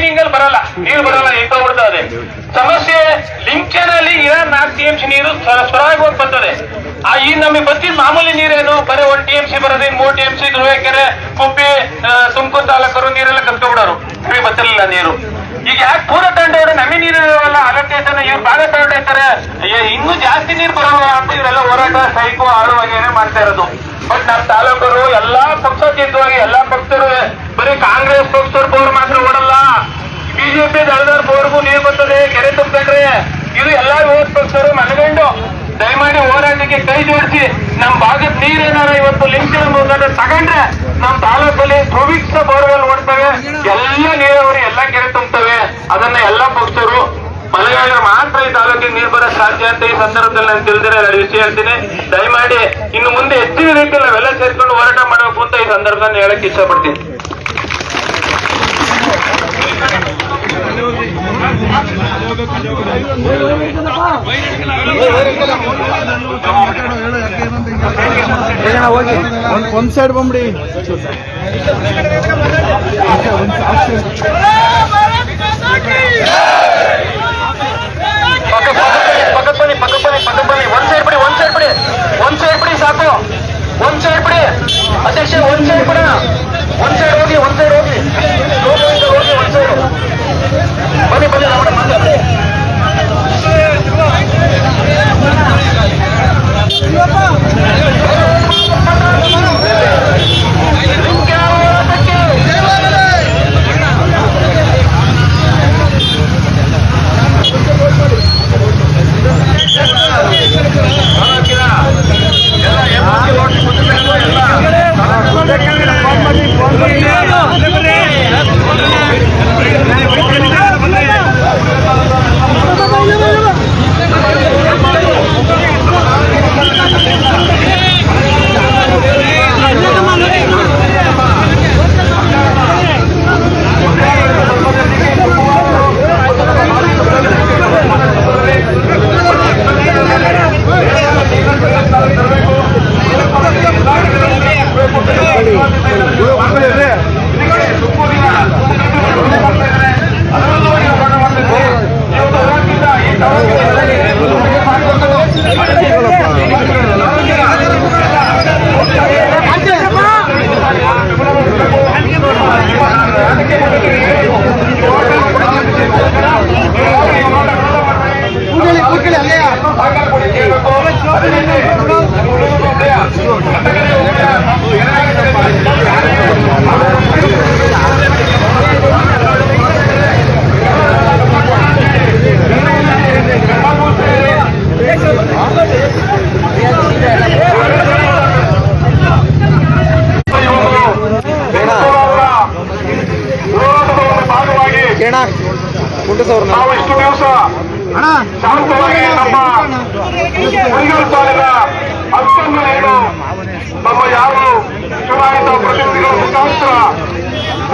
Lining ಅಲ್ಲಿ ಬರಲ್ಲ. ನೀರು ಬರಲ್ಲ ನಿಂತೋಗ್ಬಿಡ್ತದೆ ಸಮಸ್ಯೆ ಲಿಂಚನಲ್ಲಿ ಇರೋ ನಾಲ್ಕು ಟಿ ಎಂ ಸಿ ನೀರು ಸ್ವರಾಗಿ ಹೋಗಿ ಬರ್ತದೆ. ಆ, ಈ ನಮಗೆ ಬಂದಿದ್ದ ಮಾಮೂಲಿ ನೀರೇನು? ಬರೀ ಒಂದ್ ಟಿ ಎಂ ಸಿ ಬರೋದೇ, ಮೂರ್ ಟಿ ಎಂ ಸಿ ಧ್ರುವೇಕೆರೆ ಕುಪ್ಪಿ ತುಮಕೂರು ತಾಲೂಕರು ನೀರೆಲ್ಲ ಕಲ್ತ್ಕೊಬಿಡೋರು. ನಮಗೆ ಬರ್ತಿರ್ಲಿಲ್ಲ ನೀರು. ಈಗ ಯಾಕೆ ಪೂರ ತಂಡವರು ನಮಗೆ ನೀರು ಇರೋಲ್ಲ ಅಲೋಕೇಶನ್ ಇವ್ರು ಭಾಗ ತಗೊಂಡಿರ್ತಾರೆ ಇನ್ನೂ ಜಾಸ್ತಿ ನೀರು ಬರೋಲ್ಲ ಅಂತ ಇವರೆಲ್ಲ ಹೋರಾಟ ಸೈಕು ಆಳುವಾಗೇನೆ ಮಾಡ್ತಾ ಇರೋದು. ಬಟ್ ನಮ್ಮ ತಾಲೂಕರು ಎಲ್ಲಾ ಪಕ್ಷಾತೀತವಾಗಿ ಎಲ್ಲಾ ಪಕ್ಷರು, ಬರೀ ಕಾಂಗ್ರೆಸ್ ಪಕ್ಷರು, ಬೋರ್ ಮಾತ್ರ ಓಡಲ್ಲ ಬಿಜೆಪಿ ದಳದವ್ರ ಬೋರ್ಗೂ ನೀರು ಬರ್ತದೆ, ಕೆರೆ ಇದು ಎಲ್ಲಾ ವಿರೋಧ ಪಕ್ಷರು ಮನಗಂಡು ದಯಮಾಡಿ ಹೋರಾಟಕ್ಕೆ ಕೈ ಜೋಡಿಸಿ. ನಮ್ಮ ಭಾಗದ ನೀರೇನಾರ ಇವತ್ತು ಲಿಂಕ್ ಮುಖಾಂತರ ತಗೊಂಡ್ರೆ ನಮ್ಮ ತಾಲೂಕಲ್ಲಿ ಸುಭಿಕ್ಷ ಬೋರ್ವೆಲ್ ಓಡ್ತವೆ. ಎಲ್ಲ ನೀರಾವರಿ, ಎಲ್ಲ ಕೆರೆ ತುಂಬುತ್ತವೆ ಅದನ್ನ ಎಲ್ಲಾ ಪಕ್ಷರು ಮಲಗಾಗ ಮಾತ್ರ ಈ ತಾಲೂಕಿಗೆ ನೀರು ಬರೋ ಸಾಧ್ಯ ಅಂತ ಈ ಸಂದರ್ಭದಲ್ಲಿ ನಾನು ತಿಳಿದಿರೋ ವಿಷಯ ಹೇಳ್ತೀನಿ. ದಯಮಾಡಿ ಇನ್ನು ಮುಂದೆ ಹೆಚ್ಚಿನ ರೀತಿಯಲ್ಲಿ ನಾವೆಲ್ಲ ಸೇರ್ಕೊಂಡು ಹೋರಾಟ ಮಾಡಬೇಕು ಅಂತ ಈ ಸಂದರ್ಭದಲ್ಲಿ ಹೇಳಕ್ ಇಷ್ಟಪಡ್ತೀನಿ ಹೋಗಿ ಒಂದ್ ಒಂದ್ ಸೈಡ್ ಬಂದ್ಬಿಡಿ ಪಕ್ಕ ಪಕ್ಕ ಬನ್ನಿ ಪಕ್ಕ ಬನ್ನಿ ಪಕ್ಕ ಬನ್ನಿ ಒಂದ್ ಸೈಡ್ ಬಿಡಿ ಒಂದ್ ಸೈಡ್ ಬಿಡಿ ಒಂದ್ ಸೈಡ್ ಬಿಡಿ ಸಾಕು ಒಂದ್ ಸೈಡ್ ಬಿಡಿ ಅಧ್ಯಕ್ಷ ಒಂದ್ ಸೈಡ್ ಬಿಡಿ ಒಂದ್ ಸೈಡ್ ಹೋಗಿ ಒಂದ್ ಸೈಡ್ ಹೋಗಿ ಹೋಗಿ ಒಂದ್ ಸೈಡ್ பதி பதி ನಾವು ಇಷ್ಟು ದಿವಸ ಶಾಂತವಾಗಿ ನಮ್ಮ ನಮ್ಮ ಯಾರು ಚುನಾಯಿತ ಪ್ರತಿನಿಧಿಗಳ ಮುಖಾಂತರ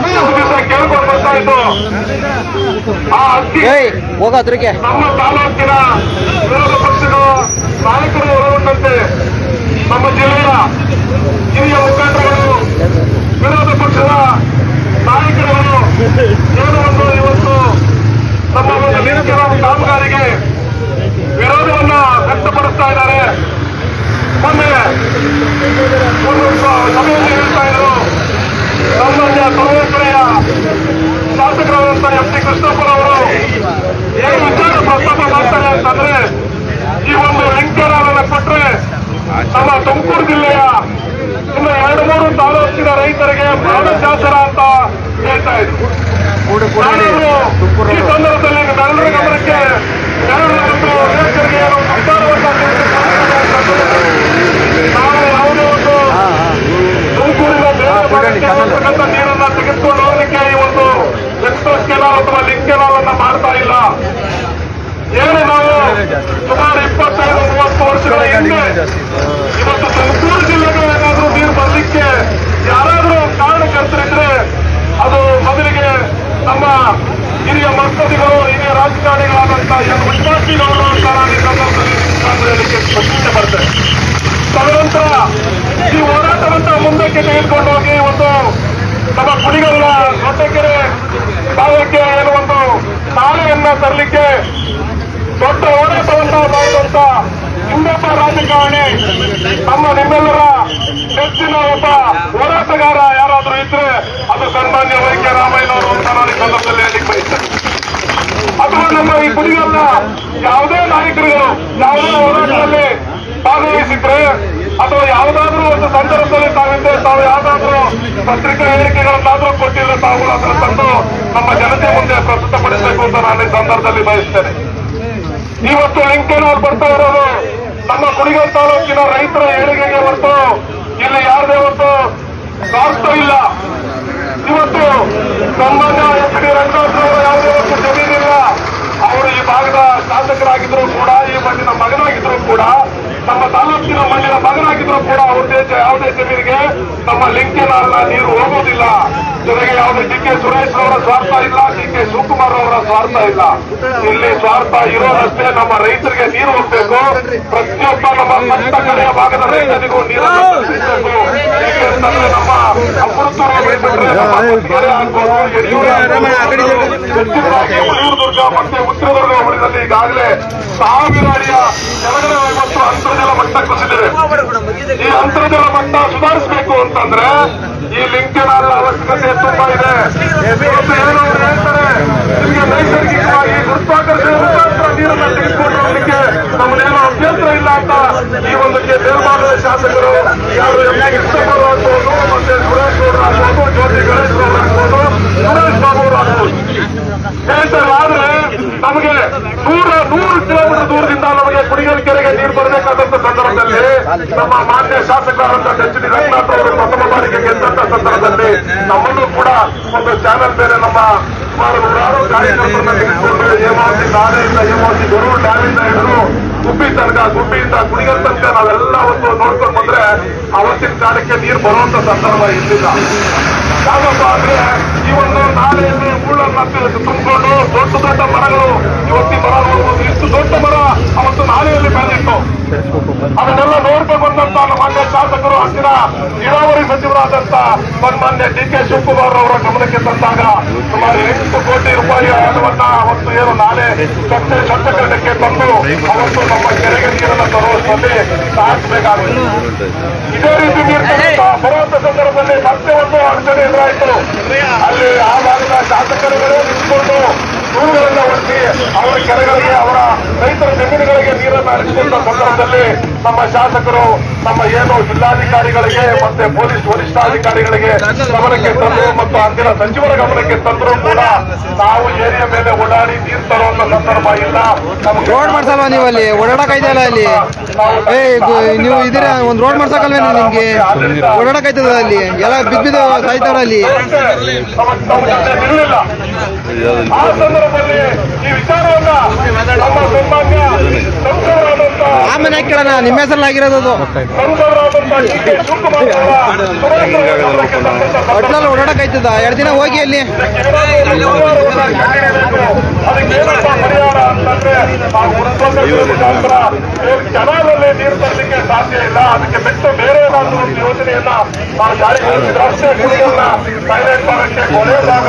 ಇಷ್ಟು ದಿವಸ ಕೇಳ್ಕೊಂಡು ಬರ್ತಾ ಇದ್ದು ಆ ನಮ್ಮ ತಾಲೂಕಿನ ವಿರೋಧ ಪಕ್ಷದ ನಾಯಕರು ಒಳಗೊಂಡಂತೆ ನಮ್ಮ ಜಿಲ್ಲೆಯ ಹಿರಿಯ ಮುಖಂಡರುಗಳು ವಿರೋಧ ಪಕ್ಷದ ನಾಯಕರುಗಳು ಏನು ಒಂದು ಇವತ್ತು ನಮ್ಮ ಒಂದು ನಿರುದ್ಯೋಗ ಕಾಮಗಾರಿಗೆ ವಿರೋಧವನ್ನ ವ್ಯಕ್ತಪಡಿಸ್ತಾ ಇದ್ದಾರೆ. ಮೊನ್ನೆ ಒಂದು ಸಭೆಯಲ್ಲಿ ಹೇಳ್ತಾ ಇದ್ರು ನಮ್ಮ ಸರ್ವೇಶ್ವರೆಯ ಶಾಸಕರಾದಂತಹ ಎಂ ಸಿ ಕೃಷ್ಣಪ್ಪನವರು ಏನು ವಿಚಾರ ಪ್ರಸ್ತಾಪ ಮಾಡ್ತಾರೆ ಅಂತಂದ್ರೆ, ಈ ಒಂದು ಲಿಂಕರಾಲನ್ನ ಕೊಟ್ರೆ ನಮ್ಮ ತುಮಕೂರು ಜಿಲ್ಲೆಯ ಇನ್ನು ಎರಡು ಮೂರು ತಾಲೂಕಿನ ರೈತರಿಗೆ ಪ್ರಾಣಶಾಸನ ಅಂತ ಹೇಳ್ತಾ ಇದ್ರು. ಈ ಸಂದರ್ಭದಲ್ಲಿ ನರೆಂದ್ರ ಗಮನಕ್ಕೆ ನರೇಂದ್ರ ಮತ್ತು ರೈತರಿಗೆ ಏನು ಸರ್ಕಾರವನ್ನ ನಾವು ಯಾವುದೇ ಒಂದು ತುಮಕೂರಿನ ಬೇರೆ ಭಾಗಕ್ಕೆ ಬರ್ತಕ್ಕಂಥ ನೀರನ್ನ ತೆಗೆದುಕೊಂಡು ಹೋಗಲಿಕ್ಕೆ ಈ ಒಂದು ಎಕ್ಸ್ಪ್ರೆಸ್ ಕೆನಾಲ್ ಅಥವಾ ಲಿಂಕ್ ಕೆನಾಲ್ ಅನ್ನ ಮಾಡ್ತಾ ಇಲ್ಲ ಏನು ನಾವು ಸುಮಾರು ಇಪ್ಪತ್ತೈದು ಮೂವತ್ತು ವರ್ಷಗಳ ಹಿಂದೆ ಇವತ್ತು ತುಮಕೂರು ಜಿಲ್ಲೆಗೆ ಏನಾದ್ರೂ ನೀರು ಬರಲಿಕ್ಕೆ ಯಾರಾದ್ರೂ ಕಾರಣಕರ್ತರಿದ್ರೆ ಅದು ಮೊದಲಿಗೆ ನಮ್ಮ ಹಿರಿಯ ಮಕ್ಕಳಿಗಳು ಹಿರಿಯ ವಿಶ್ವಾಸಿಗಳು ಅಂತ ಹೇಳಲಿಕ್ಕೆ ಇಷ್ಟ ಪಡ್ತೇನೆ ತದನಂತರ ಈ ಹೋರಾಟವಂತ ಮುಂದಕ್ಕೆ ತೆಗೆದುಕೊಂಡು ಹೋಗಿ ಒಂದು ನಮ್ಮ ಕುಡಿಗಲ್ಲ ದೊಡ್ಡಕೆರೆ ಭಾಗಕ್ಕೆ ಏನು ತರಲಿಕ್ಕೆ ದೊಡ್ಡ ಹೋರಾಟವನ್ನ ಮಾಡಿದಂತ ಹಿಂದಪ್ಪ ರಾಜಕಾರಣಿ ನಮ್ಮ ನಿಮ್ಮೆಲ್ಲರ ನೆಚ್ಚಿನ ಒಬ್ಬ ಹೋರಾಟಗಾರ ಯಾರಾದರೂ ಇದ್ರೆ ಅದು ಸನ್ಮಾನ್ಯ ವೈದ್ಯ ರಾಮಯ್ಯನವರು ಅಂತ ಸಂದರ್ಭದಲ್ಲಿ ಹೇಳಿಕ್ ಬಯಸ್ತೇನೆ ಅಥವಾ ನಮ್ಮ ಈ ಕುಡಿಯಲ್ಲ ಯಾವುದೇ ನಾಯಕರುಗಳು ಯಾವುದೇ ಹೋರಾಟದಲ್ಲಿ ಭಾಗವಹಿಸಿದ್ರೆ ಅಥವಾ ಯಾವುದಾದ್ರೂ ಒಂದು ಸಂದರ್ಭದಲ್ಲಿ ತಾವಿದ್ದೆ ತಾವು ಯಾವುದಾದ್ರೂ ಪತ್ರಿಕಾ ಹೇಳಿಕೆಗಳನ್ನಾದ್ರೂ ಕೊಟ್ಟಿದ್ರೆ ತಾವು ಅದನ್ನು ತಂದು ನಮ್ಮ ಜನತೆ ಮುಂದೆ ಪ್ರಸ್ತುತಪಡಿಸಬೇಕು ಅಂತ ನಾನು ಈ ಸಂದರ್ಭದಲ್ಲಿ ಬಯಸ್ತೇನೆ. ಇವತ್ತು ಲಿಂಕೆನವ್ರು ಬರ್ತಾ ಇರೋದು, ನಮ್ಮ ಕುಡಿಗಲ್ ತಾಲೂಕಿನ ರೈತರ ಏಳಿಗೆಗೆ ಹೊರತು ಇಲ್ಲಿ ಯಾರದೇ ಹೊರತು ಕಾಸ್ತು ಇಲ್ಲ. ಇವತ್ತು ಸಂಬಂಧ ಎಚ್ ಡಿ ರಂಗನಾಥ್ ಯಾವುದೇ ಒಂದು ಜಮೀನಿಲ್ಲ. ಈ ಭಾಗದ ಶಾಸಕರಾಗಿದ್ರು ಕೂಡ ಈ ಮಣ್ಣಿನ ಮಗನಾಗಿದ್ರು ಕೂಡ ನಮ್ಮ ತಾಲೂಕಿನ ಮಣ್ಣಿನ ಮಗನಾಗಿದ್ರು ಕೂಡ ಅವ್ರದೇ ಯಾವುದೇ ಜಮೀನಿಗೆ ನಮ್ಮ ಲಿಂಕೆನಾರ್ನ ನೀರು ಹೋಗುವುದಿಲ್ಲ ಜೊತೆಗೆ ಯಾವುದೇ ಡಿ ಕೆ ಸುರೇಶ್ ಅವರ ಸ್ವಾರ್ಥ ಇಲ್ಲ, ಡಿ ಕೆ ಶಿವಕುಮಾರ್ ಅವರ ಸ್ವಾರ್ಥ ಇಲ್ಲ. ಇಲ್ಲಿ ಸ್ವಾರ್ಥ ಇರೋದಷ್ಟೇ ನಮ್ಮ ರೈತರಿಗೆ ನೀರು ಹೋಗ್ಬೇಕು. ಪ್ರತಿಯೊಬ್ಬ ನಮ್ಮ ಪಟ್ಟ ಕಡೆಯ ಭಾಗದ ರೈತರಿಗೂ ನೀರು ತಲುಪಿಸಬೇಕು ಏಕೆಂತಂದ್ರೆ ನಮ್ಮ ದುರ್ಗ, ಮತ್ತೆ ಉತ್ತರ ದುರ್ಗ ಈಗಾಗಲೇ ಸಾವಿರ ಅಡಿಯ ಕೆಳಗಡೆ ಅಂತರ್ಜಲ ಮಟ್ಟ ಕುಸಿದಿದೆ ಈ ಅಂತರ್ಜಲ ಮಟ್ಟ ಸುಧಾರಿಸಬೇಕು ಅಂತಂದ್ರೆ ಈ ಲಿಂಕೆನಾದ ಅವಶ್ಯಕತೆ ತುಂಬಾ ಇದೆ. ಹೇಳ್ತಾರೆ, ನಿಮಗೆ ನೈಸರ್ಗಿಕವಾಗಿ ಗುರುತ್ವಾಕರ್ಷಣೆ ಮುಖಾಂತರ ನೀರನ್ನ ತೆಗೆದುಕೊಂಡು ಹೋಗ್ಲಿಕ್ಕೆ ನಮ್ಮನ್ನೇನು ಅಭ್ಯಂತರ ಇಲ್ಲ ಅಂತ ಈ ಒಂದಕ್ಕೆ ನಿರ್ಮಾಣದ ಶಾಸಕರು ಯಾರು ಎಂ ಎ ಕೃಷ್ಣಪ್ಪ ಮತ್ತೆ ಸುರೇಶ್ ಆಗ್ಬೋದು ಜ್ಯೋತಿ ಗಣೇಶ್ ಗೌಡ್ರು ಆಗ್ಬೋದು ಸುರೇಶ್ ಬಾಬು ಅವರು ಆಗ್ಬೋದು ಹೇಳ್ತಾರೆ ಆದ್ರೆ ನಮಗೆ ನೂರ ನೂರು ಕಿಲೋಮೀಟರ್ ದೂರದಿಂದ ನಮಗೆ ಕುಡಿಯಲ್ ಕೆರೆಗೆ ನೀರು ಬರಬೇಕಾದಂತ ಸಂದರ್ಭದಲ್ಲಿ ನಮ್ಮ ಮಾನ್ಯ ಶಾಸಕರಂತ ಎಚ್ ಡಿ ರಂಗನಾಥ್ ಅವರು ಪ್ರಥಮ ಬಾರಿಗೆ ಗೆದ್ದಂತ ಸಂದರ್ಭದಲ್ಲಿ ನಮ್ಮನ್ನು ಕೂಡ ಒಂದು ಚಾನೆಲ್ ಮೇಲೆ ನಮ್ಮ ಸುಮಾರು ನೂರಾರು ಕಾರ್ಯಕರ್ತರನ್ನ ತೆಗೆದುಕೊಂಡು ಹೇಮಾವತಿ ನಾಲೆಯಿಂದ ಹೇಮಾವತಿ ಗರೂರು ಡ್ಯಾಮಿಂದ ಹಿಡಿದು ಗುಬ್ಬಿ ತನಕ, ಗುಬ್ಬಿಯಿಂದ ಕುಡಿಯಲ್ ತನಕ ನಾವೆಲ್ಲ ಒಂದು ನೋಡ್ಕೊಂಡು ಬಂದ್ರೆ ಅವತ್ತಿನ ಕಾಲಕ್ಕೆ ನೀರು ಬರುವಂತ ಸಂದರ್ಭ ಇರಲಿಲ್ಲ ಯಾಕಪ್ಪ ಅಂದ್ರೆ ನಾಲೆಯಲ್ಲಿ ಮುಳ್ಳನ್ನ ತುಂಬಿಕೊಂಡು ದೊಡ್ಡ ದೊಡ್ಡ ಮರಗಳು. ಇವತ್ತಿ ಮರ ನೋಡ್ಬೋದು. ಇಷ್ಟು ದೊಡ್ಡ ಮರ ಅವತ್ತು ನಾಲೆಯಲ್ಲಿ ಬೆಳೆದಿತ್ತು. ಅದನ್ನೆಲ್ಲ ನೋಡ್ಕೊಂಡು ಬಂದಂತ ಮಾನ್ಯ ಶಾಸಕರು ಅಂದಿನ ನೀರಾವರಿ ಸಚಿವರಾದಂತ ಸನ್ಮಾನ್ಯ ಡಿ ಕೆ ಶಿವಕುಮಾರ್ ಅವರ ಗಮನಕ್ಕೆ ತಂದಾಗ ಕಟ್ಟೆ ಶಬ್ದಕರಣಕ್ಕೆ ತಂದು ಅವತ್ತು ನಮ್ಮ ಕೆರೆಗೆ ನೀರನ್ನು ತರುವಷ್ಟರಲ್ಲಿ ಸಾಧಿಸಬೇಕಾಗುತ್ತೆ ಇದೇ ರೀತಿ ನೀರು ಬರುವಂತ ಸಂದರ್ಭದಲ್ಲಿ ಮತ್ತೆ ಒಂದು ಅಡಚಣೆ ಎದುರಾಯಿತು ಅಲ್ಲಿ ಆ ಭಾಗದ ಶಾಸಕರುಗಳೇ ನಿಂತ್ಕೊಂಡು ದೂರುಗಳನ್ನ ಹೊರಟಿ ಅವರ ಕೆರೆಗಳಿಗೆ ಅವರ ರೈತರ ಜಮೀನುಗಳಿಗೆ ನೀರನ್ನು ಹರಿಸಿಕೊಂಡ ಸಂದರ್ಭದಲ್ಲಿ ನಮ್ಮ ಶಾಸಕರು ನಮ್ಮ ಏನು ಜಿಲ್ಲಾಧಿಕಾರಿಗಳಿಗೆ ಮತ್ತೆ ಪೊಲೀಸ್ ವರಿಷ್ಠಾಧಿಕಾರಿಗಳಿಗೆ ಗಮನಕ್ಕೆ ತಂದರು ಮತ್ತು ಅಂದಿನ ಸಚಿವರ ಗಮನಕ್ಕೆ ತಂದರೂ ಕೂಡ ನಾವು ಏರಿಯ ಮೇಲೆ ಓಡಾಡಿ ನೀರು ತರುವಂತ ಸಂದರ್ಭ ಇಲ್ಲ. ನಮ್ಗೆ ರೋಡ್ ಮಾಡ್ಸಲ್ವಾ ನೀವು ಅಲ್ಲಿ? ಓಡಾಡಕ್ಕಾಯ್ತಲ್ಲ ಅಲ್ಲಿ? ನೀವು ಇದೀರ? ಒಂದು ರೋಡ್ ಮಾಡ್ಸಕ್ಕಲ್ವೇನು ನಿಮ್ಗೆ? ಓಡಾಡಕ್ಕಾಯ್ತದ ಅಲ್ಲಿ? ಎಲ್ಲ ಬಿದ್ದು ಬಿದ್ದು ಸಾಯ್ತಾವ್ರ ಅಲ್ಲಿ? ಆ ಸಂದರ್ಭದಲ್ಲಿ ಈ ವಿಚಾರವನ್ನ ನಮ್ಮ ಸನ್ಮಾನ್ಯ ಸಂಸದರಾದಂತ ಆಮೇಲೆ ಕೇಳೋಣ ನಿಮ್ಮ ಆಗಿರೋದು ಅದು. ಒಟ್ನಲ್ಲಿ ಓಡಾಡಕ್ಕಾಯ್ತದ? ಎರಡು ದಿನ ಹೋಗಿ ಅಲ್ಲಿ. ನೀರು ಸಾಧ್ಯ ಇಲ್ಲ ಅದಕ್ಕೆ ಬಿಟ್ಟು ಬೇರೆ ಒಂದು ಯೋಜನೆಯನ್ನ ನಾವು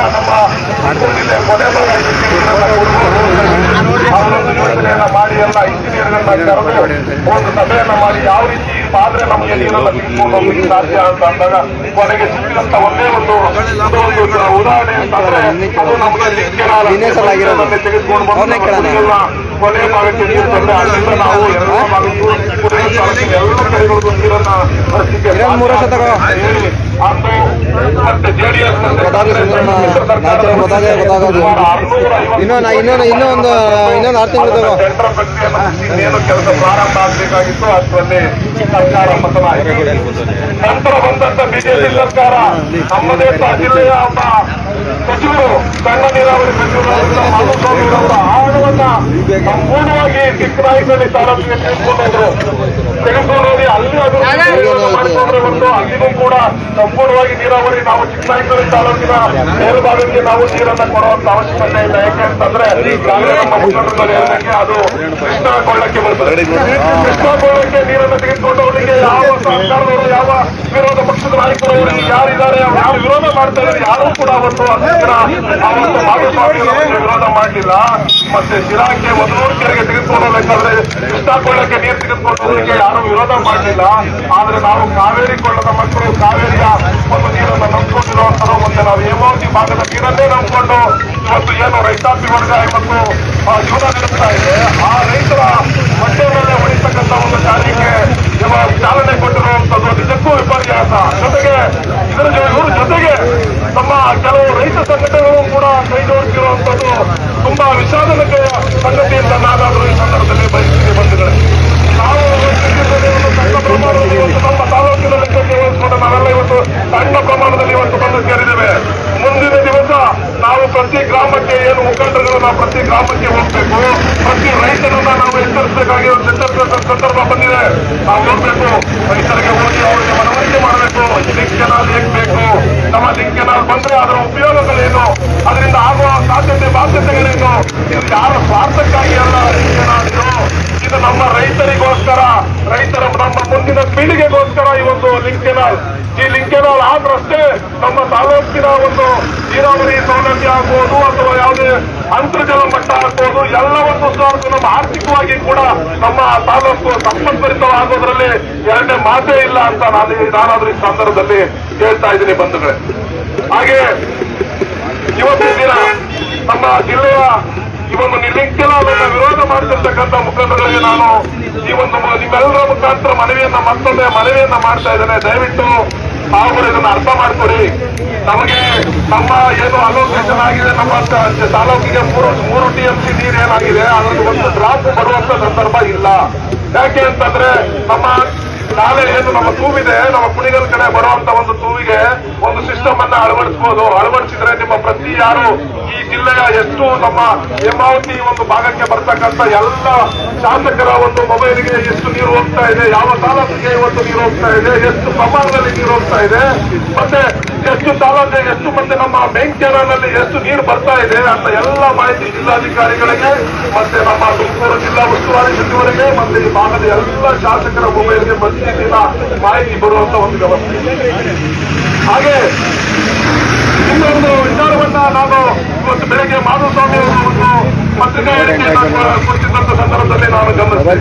ನಮ್ಮ ಭಾಗ ಯೋಜನೆಯನ್ನ ಮಾಡಿ ಎಲ್ಲ ಇಂಜಿನಿಯರ್ಗಳನ್ನ ಕರೆದು ಒಂದು ಸಭೆಯನ್ನ ಮಾಡಿ ಯಾವ ರೀತಿ ಆದ್ರೆ ನಮಗೆ ನೀರನ್ನ ತೆಗೆದುಕೊಂಡು ಹೋಗ್ಲಿಕ್ಕೆ ಸಾಧ್ಯ ಅಂತ ಅಂದಾಗ ಕೊನೆಗೆ ಸಿಕ್ಕಿದಂತ ಒಂದೇ ಒಂದು ಉದಾಹರಣೆ ಅಂತಂದ್ರೆ ಅದು ನಮಗೆ. ತೆಗೆದುಕೊಂಡು ಬಂದ ಕೊನೆ ಭಾಗಕ್ಕೆ ನೀರು ತಂದ್ರೆ ಅಲ್ಲಿಂದ ನಾವು ಎಲ್ಲ ಭಾಗಕ್ಕೂ ಎಲ್ಲ ಕಡೆಗಳಿಗೂ ನೀರನ್ನ ಇನ್ನೊಂದು ಹೇಳಿ. ಮತ್ತೆ ಜೆಡಿಎಸ್. ಇನ್ನೊಂದು ಇನ್ನೊಂದು ಇನ್ನೊಂದು ಇನ್ನೊಂದು ಆರು ತಿಂಗಳು ತಗೋ. ಪ್ರಕ್ರಿಯೆಯನ್ನು ಕೆಲಸ ಪ್ರಾರಂಭ ಆಗಬೇಕಾಗಿತ್ತು ಅದರಲ್ಲಿ ಸರ್ಕಾರ ಪತನ. ನಂತರ ಬಂದಂತ ಬಿಜೆಪಿ ಸರ್ಕಾರ ನಮ್ಮದೇ ಜಿಲ್ಲೆಯ ಒಬ್ಬ ಸಚಿವರು, ಸಣ್ಣ ನೀರಾವರಿ ಸಚಿವರಾದಂತ ಮಾಧುಸ್ವಾಮಿ ಅವರ ಸಂಪೂರ್ಣವಾಗಿ ಚಿಕ್ಕನಾಯಕನಹಳ್ಳಿ ತಾಲೂಕಿಗೆ ತೆಗೆದುಕೊಂಡೋದ್ರು ತೆಗೆದುಕೊಂಡು ಹೋಗಿ ಅಲ್ಲಿ ಅದು ಮಾಡಿಕೊಂಡ್ರೆ ಒಂದು ಅಲ್ಲಿಗೂ ಕೂಡ ಸಂಪೂರ್ಣವಾಗಿ ನೀರಾವರಿ, ನಾವು ಚಿಕ್ಕನಾಯಕನಹಳ್ಳಿ ತಾಲೂಕಿನ ಮೇಲ್ಭಾಗಕ್ಕೆ ನಾವು ನೀರನ್ನ ಕೊಡುವಂತ ಅವಶ್ಯಕತೆ ಇಲ್ಲ. ಯಾಕೆಂತಂದ್ರೆ ನಮ್ಮ ಹೇಳಿದಂಗೆ ಅದು ಕೃಷ್ಣ ಕೊಳ್ಳಕ್ಕೆ ಬರ್ತದೆ. ಕೃಷ್ಣ ಕೊಳ್ಳಕ್ಕೆ ನೀರನ್ನು ಹೋಗಲಿಕ್ಕೆ ಯಾವ ಸರ್ಕಾರದವರು ಯಾವ ವಿರೋಧ ಪಕ್ಷದ ನಾಯಕರು ಯಾರಿದ್ದಾರೆ ಯಾರು ವಿರೋಧ ಮಾಡ್ತಾ ಇದ್ದಾರೆ ಯಾರು ಕೂಡ ಅವತ್ತು ಅದನ್ನ ಅವತ್ತು ಮಾಧುಸ್ವಾಮಿ ವಿರೋಧ ಮಾಡಲಿಲ್ಲ. ಮತ್ತೆ ಶಿರಾಕ್ಕೆ ಮೊದಲೂರು ಕೆರೆಗೆ ತೆಗೆದುಕೊಳ್ಳಬೇಕಾದ್ರೆ ಇಷ್ಟಕೊಳ್ಳಕ್ಕೆ ನೀರು ತೆಗೆದುಕೊಂಡು ಹೋಗಲಿಕ್ಕೆ ಯಾರು ವಿರೋಧ ಮಾಡಲಿಲ್ಲ. ಆದ್ರೆ ನಾವು ಕಾವೇರಿ ಕೊಳ್ಳದ ಮಕ್ಕಳು ಕಾವೇರಿಯ ಒಂದು ನೀರನ್ನು ನಂಬಿಕೊಂಡಿರುವಂತಹ ಮತ್ತೆ ನಾವು ಹೇಮಾವತಿ ಭಾಗದ ನೀರನ್ನೇ ನಂಬಿಕೊಂಡು ಇವತ್ತು ಏನು ರೈತಾಪಿ ವರ್ಗ ಆ, ಜೀವನ ನಡೆಸ್ತಾ ಇದೆ. ಆ ರೈತರ ಹೊಟ್ಟೆ ಮೇಲೆ ಉಳಿತಕ್ಕಂಥ ಒಂದು ಕಾರ್ಯಕ್ಕೆ ಇವಾಗ ಚಾಲನೆ ಕೊಟ್ಟಿರುವಂತದ್ದು ನಿಜಕ್ಕೂ ವಿಪರ್ಯಾಸ. ಜೊತೆಗೆ ಇದರ ಜೊತೆಗೆ ತಮ್ಮ ಕೆಲವು ರೈತ ಸಂಘಟನೆಗಳು ಕೂಡ ಕೈ ಜೋಡಿಸಿರುವಂತದ್ದು ತುಂಬಾ ವಿಷಾದನಕ್ಕೆ ಸಂಗತಿ ಅಂತ ನಾನಾದರೂ ಈ ಸಂದರ್ಭದಲ್ಲಿ ಬಯಸ್ತೀನಿ ಬಂಧುಗಳೇ. ನಾವು ಸಣ್ಣ ಪ್ರಮಾಣದಲ್ಲಿ ಇವತ್ತು ನಮ್ಮ ತಾಲೂಕಿನಲ್ಲಿ ನಾವೆಲ್ಲ ಇವತ್ತು ಸಣ್ಣ ಪ್ರಮಾಣದಲ್ಲಿ ಇವತ್ತು ಬಂದು ಸೇರಿದ್ದೇವೆ. ಮುಂದಿನ ದಿವಸ ನಾವು ಪ್ರತಿ ಗ್ರಾಮಕ್ಕೆ ಏನು ಮುಖಂಡರುಗಳನ್ನ ಪ್ರತಿ ಗ್ರಾಮಕ್ಕೆ ಹೋಗ್ಬೇಕು. ಪ್ರತಿ ರೈತರನ್ನ ನಾವು ಎಚ್ಚರಿಸಬೇಕಾಗಿ ಒಂದು ಸಂದರ್ಭ ನಾವು ಹೋಗ್ಬೇಕು ರೈತರಿಗೆ ಹೋಗಿ ಅವರಿಗೆ ಮನವರಿಕೆ ಮಾಡಬೇಕು ಲಿಂಕ್ ಕೆನಾಲ್ ಹೇಗ್ ಬೇಕು ನಮ್ಮ ಲಿಂಕ್ ಕೆನಾಲ್ ಬಂದ್ರೆ ಅದರ ಉಪಯೋಗಗಳೇನು ಅದರಿಂದ ಆಗುವ ಸಾಧ್ಯತೆ ಬಾಧ್ಯತೆಗಳೇನು ಇದು ಯಾರ ಸ್ವಾರ್ಥಕ್ಕಾಗಿ ಅಲ್ಲ ಲಿಂಕ್ ಕೆನಾಲ್ ಇದು ಇದು ನಮ್ಮ ರೈತರಿಗೋಸ್ಕರ ರೈತರ ನಮ್ಮ ಮುಂದಿನ ಪೀಳಿಗೆಗೋಸ್ಕರ ಈ ಒಂದು ಲಿಂಕ್ ಈ ಲಿಂಕ್ ಕೆನಾಲ್ ಆದ್ರಷ್ಟೇ ನಮ್ಮ ತಾಲೂಕಿನ ಒಂದು ನೀರಾವರಿ ಸೌಲಭ್ಯ ಆಗ್ಬೋದು ಅಥವಾ ಯಾವುದೇ ಅಂತರ್ಜಲ ಮಟ್ಟ ಆಗ್ಬೋದು ಎಲ್ಲವನ್ನು ಸುಧಾರಿಸಿ ನಮ್ಮ ಆರ್ಥಿಕವಾಗಿ ಕೂಡ ನಮ್ಮ ತಾಲೂಕು ಸಂಪತ್ಭರಿತವಾಗೋದ್ರಲ್ಲಿ ಎರಡನೇ ಮಾತೇ ಇಲ್ಲ ಅಂತ ನಾನು ನಾನಾದ್ರೂ ಈ ಸಂದರ್ಭದಲ್ಲಿ ಹೇಳ್ತಾ ಇದ್ದೀನಿ ಬಂಧುಗಳೇ. ಹಾಗೆ, ಇವತ್ತಿನ ದಿನ ನಮ್ಮ ಜಿಲ್ಲೆಯ ಒಂದು ನಿಲ್ಲಿಂಕೆಲವನ್ನು ವಿರೋಧ ಮಾಡ್ತಿರ್ತಕ್ಕಂಥ ಮುಖಂಡರಿಗೆ ನಾನು ಈ ಒಂದು ನಿಮ್ಮೆಲ್ಲರ ಮುಖಾಂತರ ಮನವಿಯನ್ನ ಮತ್ತೊಮ್ಮೆ ಮನವಿಯನ್ನ ಮಾಡ್ತಾ ಇದ್ದೇನೆ. ದಯವಿಟ್ಟು ಅವರು ಇದನ್ನ ಅರ್ಥ ಮಾಡ್ಕೊಡಿ. ನಮಗೆ ನಮ್ಮ ಏನು ಅಲೋಕೇಶನ್ ಆಗಿದೆ, ನಮ್ಮ ತಾಲೂಕಿಗೆ ಮೂರು ಮೂರು ಟಿ ಎಂ ಸಿ ನೀರು ಏನಾಗಿದೆ ಒಂದು ಡ್ರಾಪ್ ಬರುವಂತ ಸಂದರ್ಭ ಇಲ್ಲ. ಯಾಕೆ ಅಂತಂದ್ರೆ ನಮ್ಮ ನಾಳೆ ಏನು ನಮ್ಮ ತೂವಿದೆ, ನಮ್ಮ ಕುಣಿಗಲ್ ಕಡೆ ಬರುವಂತ ಒಂದು ತೂವಿಗೆ ಒಂದು ಸಿಸ್ಟಮ್ ಅನ್ನ ಅಳವಡಿಸಬಹುದು ಅಳವಡಿಸಿದ್ರೆ ನಿಮ್ಮ ಪ್ರತಿ ಯಾರು ಈ ಜಿಲ್ಲೆಯ ಎಷ್ಟು ನಮ್ಮ ಹೇಮಾವತಿ ಒಂದು ಭಾಗಕ್ಕೆ ಬರ್ತಕ್ಕಂಥ ಎಲ್ಲ ಶಾಸಕರ ಒಂದು ಮೊಬೈಲ್ಗೆ ಎಷ್ಟು ನೀರು ಹೋಗ್ತಾ ಇದೆ, ಯಾವ ತಾಲೂಕಿಗೆ ಇವತ್ತು ನೀರು ಹೋಗ್ತಾ ಇದೆ, ಎಷ್ಟು ಪ್ರಮಾಣದಲ್ಲಿ ನೀರು ಹೋಗ್ತಾ ಇದೆ. ಮತ್ತೆ ಎಷ್ಟು ತಾಲೂಕಿಗೆ ಎಷ್ಟು ಮತ್ತೆ ನಮ್ಮ ಮೇನ್ ಎಷ್ಟು ನೀರು ಬರ್ತಾ ಇದೆ ಅಂತ ಎಲ್ಲ ಮಾಹಿತಿ ಜಿಲ್ಲಾಧಿಕಾರಿಗಳಿಗೆ ಮತ್ತೆ ನಮ್ಮ ತುಮಕೂರು ಜಿಲ್ಲಾ ಉಸ್ತುವಾರಿ ಸಚಿವರಿಗೆ ಮತ್ತೆ ಈ ಭಾಗದ ಎಲ್ಲ ಶಾಸಕರ ಮೊಬೈಲ್ಗೆ ಪ್ರತಿದಿನ ಮಾಹಿತಿ ಬರುವಂತ ಒಂದು ವ್ಯವಸ್ಥೆ. ಹಾಗೆ ಇನ್ನೊಂದು ವಿಚಾರವನ್ನ ನಾನು ಇವತ್ತು ಬೆಳಗ್ಗೆ ಮಾಧುಸ್ವಾಮಿ ಅವರು ಒಂದು ಪತ್ರಿಕಾ ಹೇಳಿಕೆಯನ್ನು ಕೊಡ್ತಿದ್ದಂತ ಸಂದರ್ಭದಲ್ಲಿ ನಾನು ಗಮನಿಸಿದೆ.